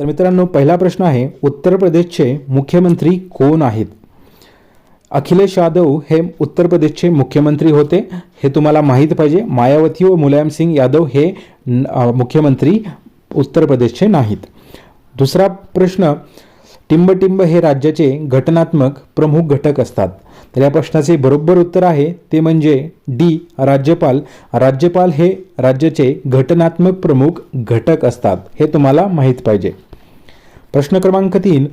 तर मित्रांनो पहिला प्रश्न आहे उत्तर प्रदेशचे मुख्यमंत्री कोण आहेत? अखिलेश यादव हे उत्तर प्रदेशचे मुख्यमंत्री होते हे तुम्हाला माहीत पाहिजे. मायावती व मुलायम सिंग यादव हे मुख्यमंत्री उत्तर प्रदेशचे नाहीत. दुसरा प्रश्न टिंबटिंब हे राज्याचे घटनात्मक प्रमुख घटक असतात. तर या प्रश्नाचे बरोबर उत्तर आहे ते म्हणजे डी राज्यपाल. राज्यपाल हे राज्याचे घटनात्मक प्रमुख घटक असतात हे तुम्हाला माहीत पाहिजे. प्रश्न क्रमांक तीन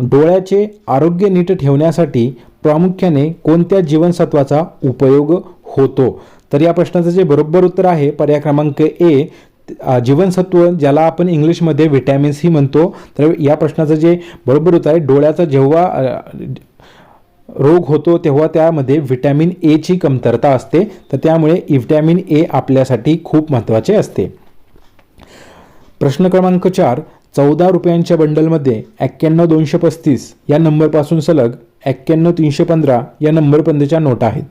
डोळ्याचे आरोग्य नीट ठेवण्यासाठी प्रामुख्याने कोणत्या जीवनसत्वाचा उपयोग होतो? तर या प्रश्नाचं जे बरोबर उत्तर आहे पर्याय क्रमांक ए जीवनसत्व ज्याला आपण इंग्लिशमध्ये व्हिटॅमिन सी म्हणतो. तर या प्रश्नाचं जे बरोबर उत्तर आहे डोळ्याचा जेव्हा रोग होतो तेव्हा त्यामध्ये व्हिटॅमिन एची कमतरता असते. तर त्यामुळे व्हिटॅमिन ए आपल्यासाठी खूप महत्त्वाचे असते. प्रश्न क्रमांक चार चौदा रुपयांच्या बंडलमध्ये एक्क्याण्णव दोनशे पस्तीस या नंबरपासून सलग एक्क्याण्णव तीनशे पंधरा या नंबरपर्यंतच्या नोटा आहेत.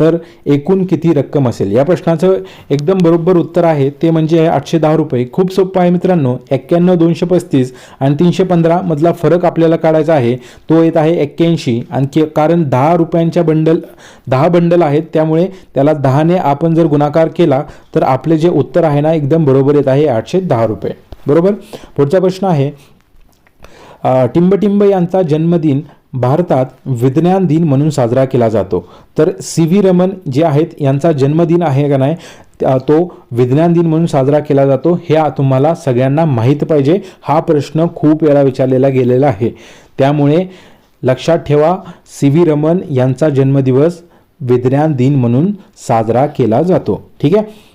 तर एकूण किती रक्कम असेल? या प्रश्नाचं एकदम बरोबर उत्तर आहे ते म्हणजे आठशे दहा रुपये. खूप सोपं आहे मित्रांनो एक्क्याण्णव दोनशे पस्तीस आणि तीनशे पंधरा मधला फरक आपल्याला काढायचा आहे. तो येत आहे एक्क्याऐंशी आणखी कारण दहा रुपयांच्या बंडल दहा बंडल आहेत त्यामुळे त्याला दहाने आपण जर गुणाकार केला तर आपले जे उत्तर आहे ना एकदम बरोबर येत आहे आठशे दहा रुपये. बरोबर? पुढचा प्रश्न आहे टिंबटिंब यांचा जन्मदिन भारतात विज्ञान दिन म्हणून साजरा केला जातो. तर सी व्ही रमन जे आहेत यांचा जन्मदिन आहे का नाही तो विज्ञान दिन म्हणून साजरा केला जातो. हे तुम्हाला सगळ्यांना माहीत पाहिजे. हा प्रश्न खूप वेळा विचारलेला गेलेला आहे. त्यामुळे लक्षात ठेवा सी व्ही रमन यांचा जन्मदिवस विज्ञान दिन म्हणून साजरा केला जातो. ठीक आहे?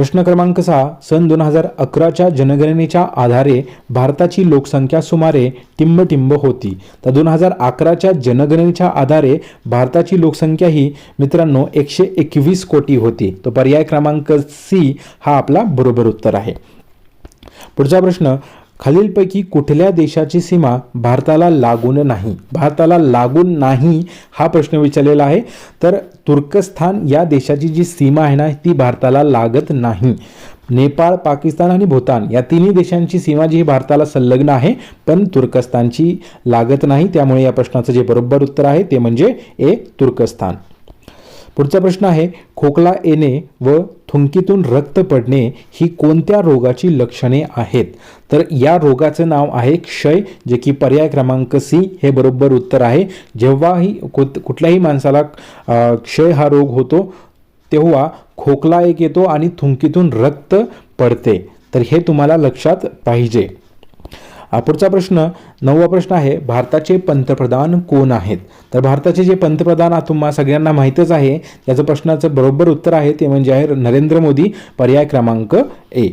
प्रश्न क्रमांक सहा सन दोन हजार अकराच्या जनगणनेच्या आधारे भारताची लोकसंख्या सुमारे टिंबटिंब होती. तर दोन हजार अकराच्या जनगणनेच्या आधारे भारताची लोकसंख्या ही मित्रांनो एकशे एकवीस कोटी होती. तो पर्याय क्रमांक सी हा आपला बरोबर उत्तर आहे. पुढचा प्रश्न खालीलपैकी कुठल्या देशाची सीमा भारताला लागून नाही? भारताला लागून नाही हा प्रश्न विचारलेला आहे. तर तुर्कस्थान या देशाची जी सीमा आहे ना ती भारताला लागत नाही. नेपाळ पाकिस्तान आणि भूतान या तिन्ही देशांची सीमा जी ही भारताला संलग्न आहे पण तुर्कस्तानची लागत नाही. त्यामुळे या प्रश्नाचं जे बरोबर उत्तर आहे ते म्हणजे ए तुर्कस्तान. पुढचा प्रश्न आहे खोकला येणे व थुंकीतून रक्त पडणे ही कोणत्या रोगाची लक्षणे आहेत? तर या रोगाचं नाव आहे क्षय जे की पर्याय क्रमांक सी हे बरोबर उत्तर आहे. जेव्हाही कुठल्याही माणसाला क्षय हा रोग होतो तेव्हा खोकला एक येतो आणि थुंकीतून रक्त पडते. तर हे तुम्हाला लक्षात पाहिजे. पुढचा प्रश्न नववा प्रश्न आहे भारताचे पंतप्रधान कोण आहेत? तर भारताचे जे पंतप्रधान तुम्हा सगळ्यांना माहीतच आहे त्याचं प्रश्नाचं बरोबर उत्तर आहे ते म्हणजे आहे नरेंद्र मोदी पर्याय क्रमांक ए.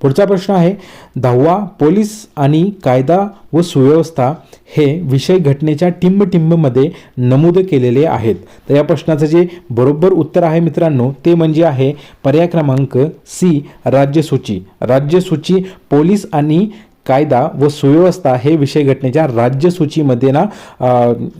पुढचा प्रश्न आहे दहावा पोलीस आणि कायदा व सुव्यवस्था हे विषय घटनेच्या टिंबटिंबमध्ये नमूद केलेले आहेत. तर या प्रश्नाचं जे बरोबर उत्तर आहे मित्रांनो ते म्हणजे आहे पर्याय क्रमांक सी राज्यसूची. राज्यसूची पोलीस आणि कायदा व सुव्यवस्था हे विषय घटनेच्या राज्यसूचीमध्ये ना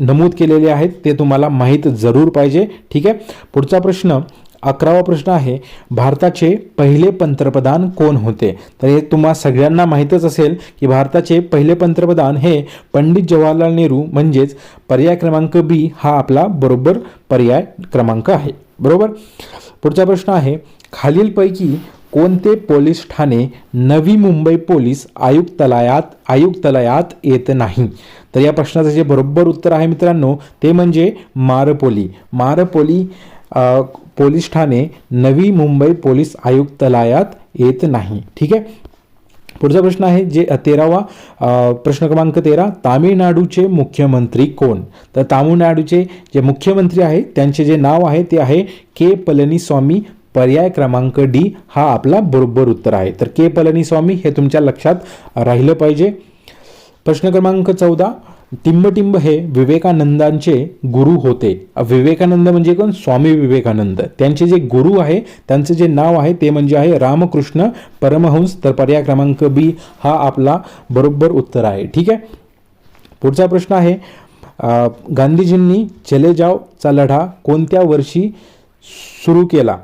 नमूद केलेले आहेत. ते तुम्हाला माहीत जरूर पाहिजे. ठीक आहे? पुढचा प्रश्न अकरावा प्रश्न आहे भारताचे पहिले पंतप्रधान कोण होते? तर हे तुम्हा सगळ्यांना माहीतच असेल की भारताचे पहिले पंतप्रधान हे पंडित जवाहरलाल नेहरू म्हणजेच पर्याय क्रमांक बी हा आपला बरोबर पर्याय क्रमांक आहे. बरोबर? पुढचा प्रश्न आहे खालीलपैकी कोणते पोलीस ठाणे नवी मुंबई पोलीस आयुक्तालयात आयुक्तालयात येत नाही? तर या प्रश्नाचं जे बरोबर उत्तर आहे मित्रांनो ते म्हणजे मारपोली. मारपोली पोलीस ठाणे नवी मुंबई पोलीस आयुक्तालयात येत नाही. ठीक आहे? पुढचा प्रश्न आहे जे तेरावा प्रश्न क्रमांक तेरा तामिळनाडूचे मुख्यमंत्री कोण? तर तामिळनाडूचे जे मुख्यमंत्री आहेत त्यांचे जे नाव आहे ते आहे के. पलनीस्वामी पर्याय क्रमांक डी हा आपला बरोबर उत्तर आहे. तर के पलनीस्वामी हे तुमच्या लक्षात राहिलं पाहिजे. प्रश्न क्रमांक चौदा टिंबटिंब हे विवेकानंदांचे गुरु होते. विवेकानंद म्हणजे कोण? स्वामी विवेकानंद. त्यांचे जे गुरु आहे त्यांचं जे नाव आहे ते म्हणजे आहे रामकृष्ण परमहंस. तर पर्याय क्रमांक बी हा आपला बरोबर उत्तर आहे. ठीक आहे? पुढचा प्रश्न आहे गांधीजींनी चले जावचा लढा कोणत्या वर्षी सुरू केला?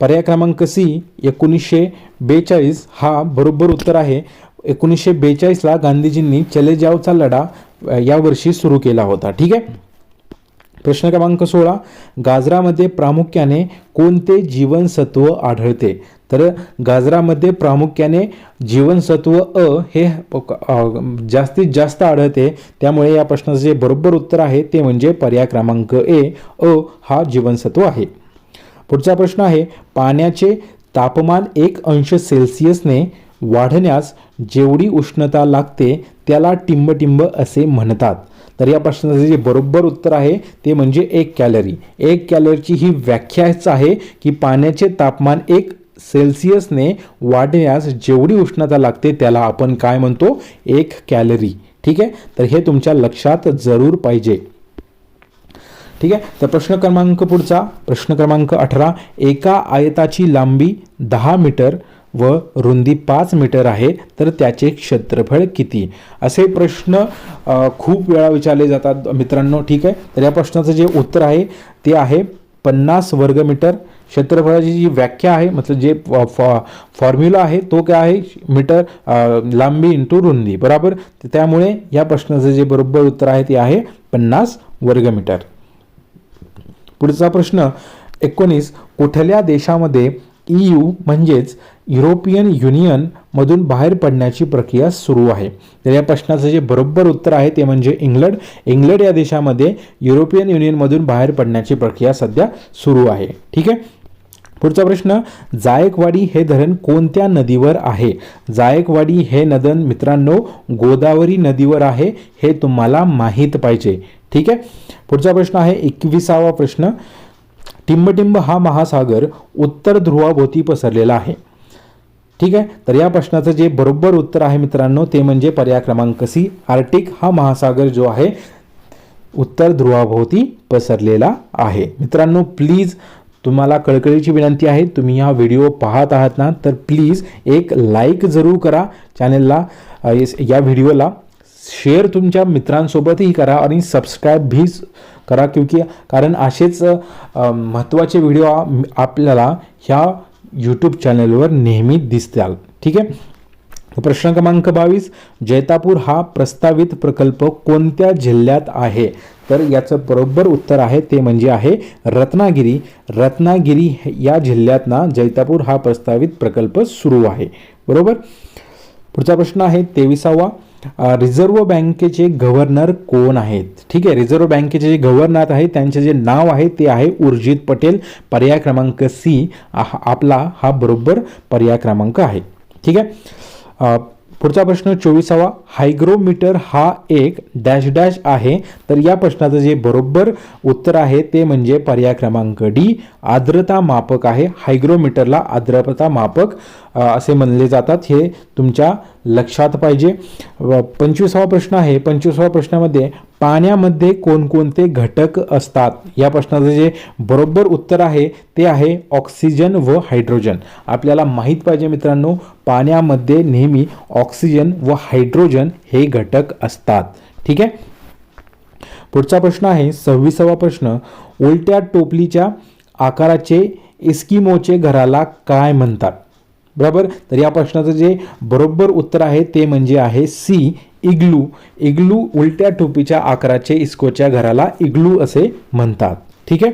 पर्याय क्रमांक सी एकोणीसशे बेचाळीस हा बरोबर उत्तर आहे. एकोणीसशे बेचाळीसला गांधीजींनी चले जावचा लढा यावर्षी सुरू केला होता. ठीक आहे? प्रश्न क्रमांक सोळा गाजरामध्ये प्रामुख्याने कोणते जीवनसत्व आढळते? तर गाजरामध्ये प्रामुख्याने जीवनसत्व अ हे जास्तीत जास्त आढळते. त्यामुळे या प्रश्नाचं जे बरोबर उत्तर आहे ते म्हणजे पर्याय क्रमांक ए अ हा जीवनसत्व आहे. पुढचा प्रश्न आहे पाण्याचे तापमान एक अंश सेल्सिअसने वाढण्यास जेवढी उष्णता लागते त्याला टिंबटिंब असे म्हणतात. तर या प्रश्नाचं जे बरोबर उत्तर आहे ते म्हणजे एक कॅलरी. एक कॅलरीची ही व्याख्याच आहे की पाण्याचे तापमान एक सेल्सिअसने वाढण्यास जेवढी उष्णता लागते त्याला आपण काय म्हणतो? एक कॅलरी. ठीक आहे? तर हे तुमच्या लक्षात जरूर पाहिजे. ठीक आहे? तर प्रश्न क्रमांक पुढचा प्रश्न क्रमांक अठरा. एका आयताची लांबी दहा मीटर व रुंदी पाच मीटर आहे तर त्याचे क्षेत्रफळ किती? असे प्रश्न खूप वेळा विचारले जातात मित्रांनो ठीक आहे? तर या प्रश्नाचं जे उत्तर आहे ते आहे पन्नास वर्गमीटर क्षेत्रफळाची जी व्याख्या आहे मतलब जे फॉर्म्युला आहे तो काय आहे? मीटर लांबी इंटू रुंदी बरोबर? त्यामुळे या प्रश्नाचं जे बरोबर उत्तर आहे ते आहे पन्नास वर्गमीटर पुढचा प्रश्न एकोणीस कुठल्या देशामध्ये ई यू म्हणजेच युरोपियन युनियनमधून बाहेर पडण्याची प्रक्रिया सुरू आहे? तर या प्रश्नाचं जे बरोबर उत्तर आहे ते म्हणजे इंग्लंड. इंग्लंड या देशामध्ये युरोपियन युनियनमधून बाहेर पडण्याची प्रक्रिया सध्या सुरू आहे. ठीक आहे? पुढचा प्रश्न जायकवाडी हे धरण कोणत्या नदीवर आहे? जायकवाडी हे नदन मित्रांनो गोदावरी नदीवर आहे हे तुम्हाला माहीत पाहिजे. ठीक आहे? पुढचा प्रश्न आहे एकविसावा प्रश्न. टिंबटिंब हा महासागर उत्तर ध्रुवाभोवती पसरलेला आहे. ठीक आहे? तर या प्रश्नाचं जे बरोबर उत्तर आहे मित्रांनो ते म्हणजे पर्याय क्रमांक सी आर्टिक हा महासागर जो आहे उत्तर ध्रुवाभोवती पसरलेला आहे. मित्रांनो प्लीज तुम्हाला कळकळीची विनंती आहे तुम्ही हा व्हिडिओ पाहत आहात ना तर प्लीज एक लाईक जरूर करा. चॅनेलला या व्हिडिओला शेअर तुमच्या मित्रांसोबतही करा आणि सबस्क्राईब भी करा क्योंकि कारण असेच महत्त्वाचे व्हिडिओ आपल्याला ह्या यूट्यूब चॅनलवर नेहमी दिसतात. ठीक आहे? प्रश्न क्रमांक बावीस जैतापूर हा प्रस्तावित प्रकल्प कोणत्या जिल्ह्यात आहे? तर याचं बरोबर उत्तर आहे ते म्हणजे आहे रत्नागिरी. रत्नागिरी या जिल्ह्यात ना जैतापूर हा प्रस्तावित प्रकल्प सुरू आहे. बरोबर? पुढचा प्रश्न आहे तेविसावा. रिझर्व्ह बँकेचे गव्हर्नर कोण आहेत? ठीक आहे रिझर्व्ह बँकेचे जे गव्हर्नर आहेत त्यांचे जे नाव आहे ते आहे उर्जित पटेल पर्याय क्रमांक सी आपला हा बरोबर पर्याय क्रमांक आहे. ठीक आहे? पुढचा प्रश्न चोवीसावा. हायग्रोमीटर हा एक डॅश डॅश आहे. तर या प्रश्नाचं जे बरोबर उत्तर आहे ते म्हणजे पर्याय क्रमांक डी आर्द्रता मापक आहे. हायग्रोमीटरला आर्द्रता मापक असे म्हणले जातात. हे तुमच्या लक्षात पाहिजे. पंचवीसावा प्रश्न आहे पंचवीसावा प्रश्नामध्ये पाण्यामध्ये कोणकोणते घटक असतात? या प्रश्नाचं जे बरोबर उत्तर आहे ते आहे ऑक्सिजन व हायड्रोजन. आपल्याला माहीत पाहिजे मित्रांनो पाण्यामध्ये नेहमी ऑक्सिजन व हायड्रोजन हे घटक असतात. ठीक आहे? पुढचा प्रश्न आहे सव्वीसावा प्रश्न उलट्या टोपलीच्या आकाराचे इस्किमोचे घराला काय म्हणतात? बरोबर? तर या प्रश्नाचं जे बरोबर उत्तर आहे ते म्हणजे आहे सी इग्लू. इग्लू उलट्या टोपीच्या आकाराचे इस्कोच्या घराला इग्लू असे म्हणतात. ठीक आहे?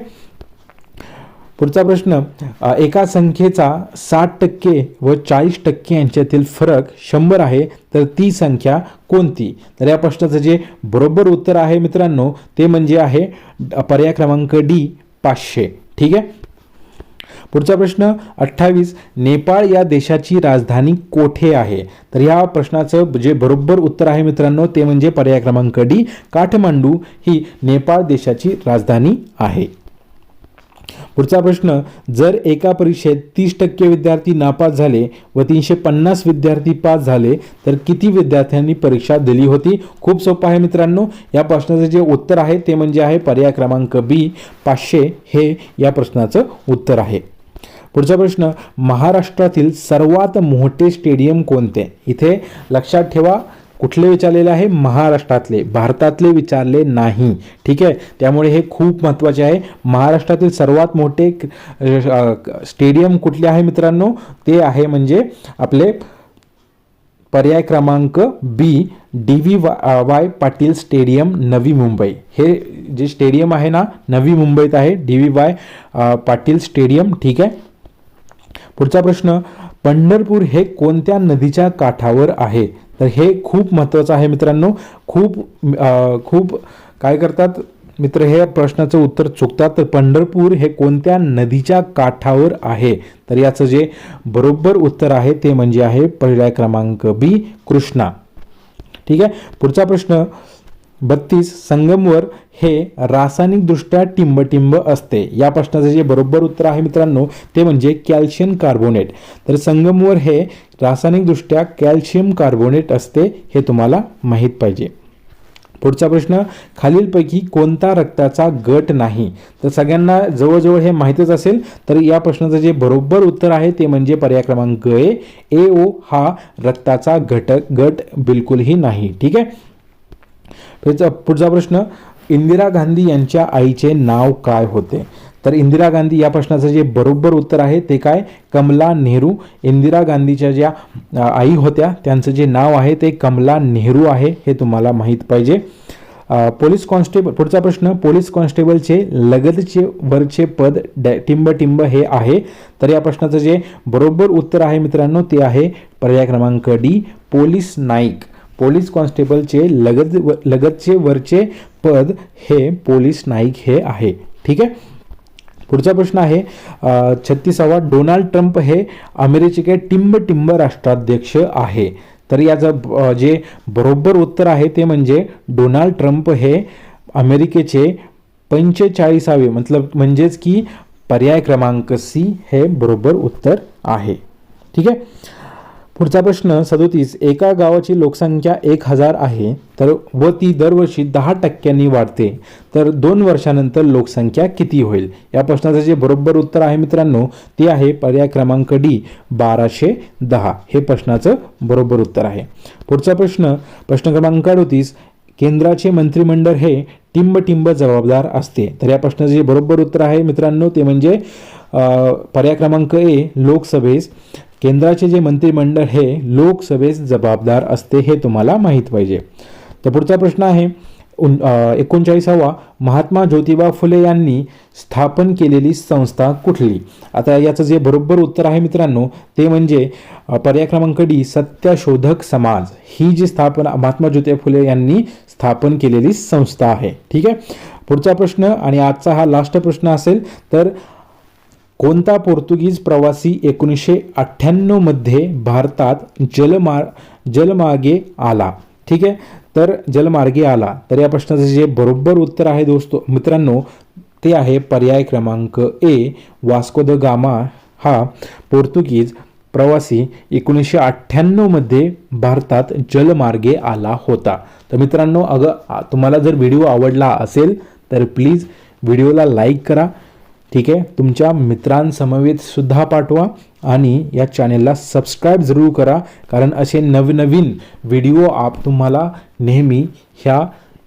पुढचा प्रश्न एका संख्येचा साठ टक्के व चाळीस टक्के यांच्यातील फरक शंभर आहे तर ती संख्या कोणती? तर या प्रश्नाचं जे बरोबर उत्तर आहे मित्रांनो ते म्हणजे आहे पर्याय क्रमांक डी पाचशे. ठीक आहे? पुढचा प्रश्न अठ्ठावीस नेपाळ या देशाची राजधानी कोठे आहे? तर या प्रश्नाचं जे बरोबर उत्तर आहे मित्रांनो ते म्हणजे पर्याय क्रमांक डी काठमांडू ही नेपाळ देशाची राजधानी आहे. पुढचा प्रश्न जर एका परीक्षेत तीस टक्के विद्यार्थी नापास झाले व तीनशे पन्नास विद्यार्थी पास झाले तर किती विद्यार्थ्यांनी परीक्षा दिली होती? खूप सोपं आहे मित्रांनो. या प्रश्नाचं जे उत्तर आहे ते म्हणजे आहे पर्याय क्रमांक बी पाचशे हे या प्रश्नाचं उत्तर आहे. पुढचा प्रश्न महाराष्ट्रातील सर्वात मोठे स्टेडियम कोणते? इथे लक्षात ठेवा कुठले विचारलेले आहे? महाराष्ट्रातले. भारतातले विचारले नाही. ठीक आहे? त्यामुळे हे खूप महत्त्वाचे आहे. महाराष्ट्रातील सर्वात मोठे स्टेडियम कुठले आहे मित्रांनो? ते आहे म्हणजे आपले पर्याय क्रमांक बी डी व्ही वा वाय पाटील स्टेडियम नवी मुंबई. हे जे स्टेडियम आहे ना नवी मुंबईत आहे D V Y Patil stadium. ठीक आहे? पुढचा प्रश्न पंढरपूर हे कोणत्या नदीच्या काठावर आहे? तर हे खूप महत्त्वाचं आहे मित्रांनो. खूप खूप काय करतात? मित्र हे प्रश्नाचं उत्तर चुकतात. तर पंढरपूर हे कोणत्या नदीच्या काठावर आहे? तर याचं जे बरोबर उत्तर आहे ते म्हणजे आहे पर्याय क्रमांक बी कृष्णा. ठीक आहे? पुढचा प्रश्न बत्तीस संगमवर हे रासायनिकदृष्ट्या टिंबटिंब असते. या प्रश्नाचं जे बरोबर उत्तर आहे मित्रांनो ते म्हणजे कॅल्शियम कार्बोनेट. तर संगमवर हे रासायनिकदृष्ट्या कॅल्शियम कार्बोनेट असते हे तुम्हाला माहीत पाहिजे. पुढचा प्रश्न खालीलपैकी कोणता रक्ताचा गट नाही? तर सगळ्यांना जवळजवळ हे माहीतच असेल तर या प्रश्नाचं जे बरोबर उत्तर आहे ते म्हणजे पर्याय क्रमांक ए. ए. ओ. हा रक्ताचा घटक गट बिलकुलही नाही. ठीक आहे? ह्याचा पुढचा प्रश्न. इंदिरा गांधी यांच्या आईचे नाव काय होते? तर इंदिरा गांधी या प्रश्नाचं जे बरोबर उत्तर आहे ते काय? कमला नेहरू. इंदिरा गांधीच्या ज्या आई होत्या त्यांचं जे नाव आहे ते कमला नेहरू आहे हे तुम्हाला माहीत पाहिजे. पोलीस कॉन्स्टेबल पुढचा प्रश्न. पोलीस कॉन्स्टेबलचे लगतचे वरचे पद डॅ टिंब टिंब हे आहे. तर या प्रश्नाचं जे बरोबर उत्तर आहे मित्रांनो ते आहे पर्याय क्रमांक डी पोलीस नाईक. पोलीस कॉन्स्टेबलचे लगत व- लगतचे वरचे पद हे पोलीस नाईक हे आहे. ठीक आहे? पुढचा प्रश्न आहे छत्तीसावा डोनाल्ड ट्रम्प हे अमेरिकेचे टिंब टिंब राष्ट्राध्यक्ष आहे. तर याचं जे बरोबर उत्तर आहे ते म्हणजे डोनाल्ड ट्रम्प हे अमेरिकेचे पंचेचाळीसावे मतलब म्हणजेच की पर्याय क्रमांक सी हे बरोबर उत्तर आहे. ठीक आहे? पुढचा प्रश्न सदोतीस एका गावाची लोकसंख्या एक हजार आहे तर व ती दरवर्षी दहा टक्क्यांनी वाढते तर दोन वर्षानंतर लोकसंख्या किती होईल? या प्रश्नाचं जे बरोबर उत्तर आहे मित्रांनो ते आहे पर्याय क्रमांक डी बाराशे दहा. हे प्रश्नाचं बरोबर उत्तर आहे. पुढचा प्रश्न प्रश्न क्रमांक अडोतीस केंद्राचे मंत्रिमंडळ हे टिंब टिंब जबाबदार असते. तर या प्रश्नाचं जे बरोबर उत्तर आहे मित्रांनो ते म्हणजे पर्याय क्रमांक ए लोकसभेस केंद्राचे जे मंत्रिमंडळ हे लोकसभेस जबाबदार असते हे तुम्हाला माहीत पाहिजे. तर पुढचा प्रश्न आहे उन- एकोणचाळीसावा महात्मा ज्योतिबा फुले यांनी स्थापन केलेली संस्था कुठली? आता याचं जे बरोबर उत्तर आहे मित्रांनो ते म्हणजे पर्याय क्रमांक डी सत्यशोधक समाज. ही जी स्थापना महात्मा ज्योतिबा फुले यांनी स्थापन केलेली संस्था आहे. ठीक आहे? पुढचा प्रश्न आणि आजचा हा लास्ट प्रश्न असेल तर कोणता पोर्तुगीज प्रवासी एकोणीसशे अठ्ठ्याण्णवमध्ये भारतात जलमार जलमार्गे आला? ठीक आहे? तर जलमार्गे आला. तर या प्रश्नाचं जे बरोबर उत्तर आहे दोस्तो मित्रांनो ते आहे पर्याय क्रमांक ए वास्को द गामा हा पोर्तुगीज प्रवासी एकोणीसशे अठ्ठ्याण्णवमध्ये भारतात जलमार्गे आला होता. तर मित्रांनो अगं तुम्हाला जर व्हिडिओ आवडला असेल तर प्लीज व्हिडिओला लाईक करा. ठीक आहे? तुमच्या मित्रांसमवेत सुद्धा पाठवा आणि या चॅनेलला सबस्क्राईब जरूर करा. कारण असे नवनवीन व्हिडिओ आप तुम्हाला नेहमी ह्या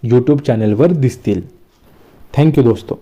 यूट्यूब चॅनेलवर दिसतील. थँक्यू दोस्तो.